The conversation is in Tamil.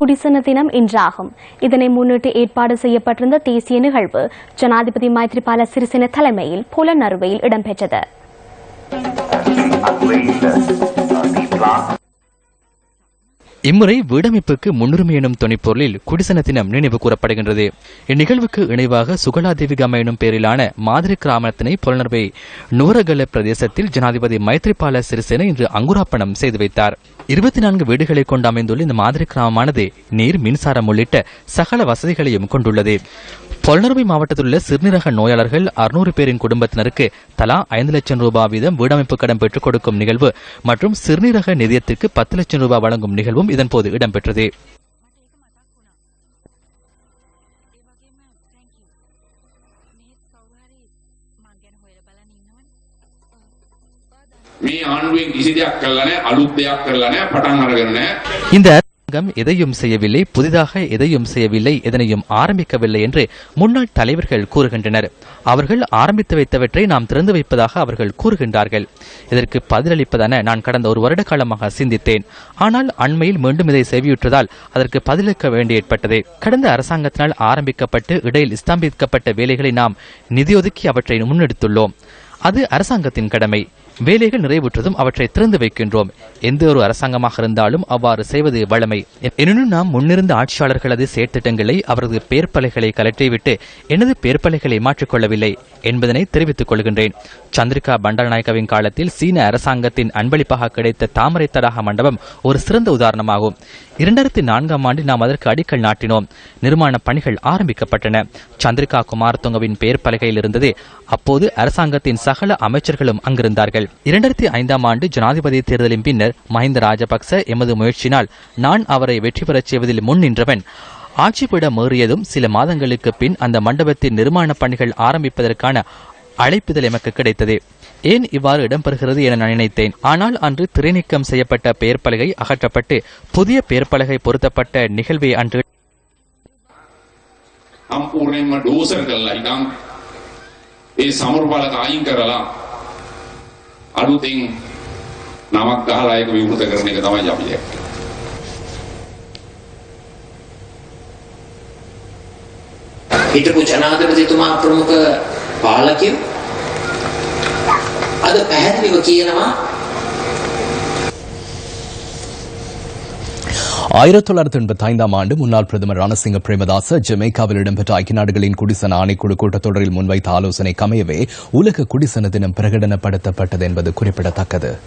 குடிசன தினம் இன்றாகும். இதனை முன்னிட்டு ஏற்பாடு செய்யப்பட்டிருந்த தேசிய நிகழ்வு ஜனாதிபதி மைத்ரிபால சிறிசேன தலைமையில் புலனறுவையில் இடம்பெற்றது. இம்முறை வீடமைப்புக்கு முன்னுரிமை எனும் துணைப்பொருளில் குடிசன தினம் நினைவு கூறப்படுகின்றது. இந்நிகழ்வுக்கு இணைவாக சுகலாதேவிகம் எனும் பெயரிலான மாதிரி கிராமத்தினை புலனர்வை நூரகல பிரதேசத்தில் ஜனாதிபதி மைத்ரிபால சிறிசேன இன்று அங்குராப்பணம் செய்து வைத்தார். இருபத்தி நான்கு வீடுகளை கொண்டு அமைந்துள்ள இந்த மாதிரி கிராமமானது நீர் மின்சாரம் உள்ளிட்ட சகல வசதிகளையும் கொண்டுள்ளது. பொலனறுவை மாவட்டத்தில் உள்ள சிறுநீரக நோயாளர்கள் அறுநூறு பேரின் குடும்பத்தினருக்கு தலா ஐந்து லட்சம் ரூபாய் வீதம் வீடமைப்பு கடன் பெற்றுக் கொடுக்கும் நிகழ்வு மற்றும் சிறுநீரக நிதியத்திற்கு பத்து லட்சம் ரூபாய் வழங்கும் நிகழ்வும் இதன்போது இடம்பெற்றது මේ ආණ්ඩුවෙන් කිසි දෙයක් කරලා නැහැ අලුත් දෙයක් කරලා නැහැ පටන් අරගෙන නැහැ இந்த அரசாங்கம் எதையும் செய்யவில்லை புதிதாக எதையும் செய்யவில்லை எதனையும் ஆரம்பிக்கவில்லை என்று முன்னாள் தலைவர்கள் கூறுகின்றனர். அவர்கள் ஆரம்பித்து வைத்தவற்றை நாம் திறந்து வைப்பதாக அவர்கள் கூறுகின்றார்கள். இதற்கு பதிலளிப்பதென நான் கடந்த ஒரு வருட காலமாக சிந்தித்தேன். ஆனால் அண்மையில் மீண்டும் இதை செவியுற்றதால் அதற்கு பதிலளிக்க வேண்டி ஏற்பட்டது. கடந்த அரசாங்கத்தினால் ஆரம்பிக்கப்பட்டு இடையில் ஸ்தாபிக்கப்பட்ட வேலைகளை நாம் நிதியொதுக்கி அவற்றை முன்னெடுத்துள்ளோம். அது அரசாங்கத்தின் கடமை. வேலைகள் நிறைவுற்றதும் அவற்றை திறந்து வைக்கின்றோம். எந்த ஒரு அரசாங்கமாக இருந்தாலும் அவ்வாறு செய்வது வழமை எனினும் நாம் முன்னிருந்த ஆட்சியாளர்களது செயற்திட்டங்களை அவரது பேர்பலைகளை கலற்றிவிட்டு எனது பேர்பலைகளை மாற்றிக்கொள்ளவில்லை என்பதனை தெரிவித்துக் கொள்கின்றேன். சந்திரிகா பண்டாரநாயக்கவின் காலத்தில் சீன அரசாங்கத்தின் அன்பளிப்பாக கிடைத்த தாமரை தடாக மண்டபம் ஒரு சிறந்த உதாரணமாகும். இரண்டாயிரத்தி நான்காம் ஆண்டு நாம் அதற்கு அடிக்கல் நாட்டினோம். நிர்மாண பணிகள் ஆரம்பிக்கப்பட்டன. சந்திரிகா குமார்தொங்கவின் பெயர் பலகையில் இருந்தது. அப்போது அரசாங்கத்தின் சகல அமைச்சர்களும் அங்கிருந்தார்கள். இரண்டாயிரத்தி ஐந்தாம் ஆண்டு ஜனாதிபதி தேர்தலின் பின்னர் மஹிந்த ராஜபக்ச எமது முயற்சியினால் நான் அவரை வெற்றி பெறச் செய்வதில் முன் நின்றவன். ஆட்சி பீடம் மேறியதும் சில மாதங்களுக்கு பின் அந்த மண்டபத்தின் நிர்மாணப் பணிகள் ஆரம்பிப்பதற்கான அழைப்புதல் எமக்கு கிடைத்தது. ஏன் இவ்வாறு இடம்பெறுகிறது என நான் நினைத்தேன். ஆனால் அன்று திரைநீக்கம் செய்யப்பட்ட பெயர் பலகை அகற்றப்பட்டு புதிய பெயர் பலகை பொருத்தப்பட்ட நிகழ்வை அன்று हम पुणे අලුතෙන් නමක් ගහලා ඒක විවෘත කරන එක තමයි අපි දැක්කේ. හිටපු ජනාධිපතිතුමා ප්‍රමුඛ පාලකයෝ අද පැහැදිලිව කියනවා ஆயிரத்தி தொள்ளாயிரத்தி எண்பத்தி ஐந்தாம் ஆண்டு முன்னாள் பிரதமர் ரணசிங்க பிரேமதாச ஜமேக்காவில் இடம்பெற்ற ஐக்கிய நாடுகளின் குடிசன ஆணைக்குழு கூட்டத்தொடரில் முன்வைத்த ஆலோசனை கமையவே உலக குடிசன தினம் பிரகடனப்படுத்தப்பட்டது என்பது குறிப்பிடத்தக்கது.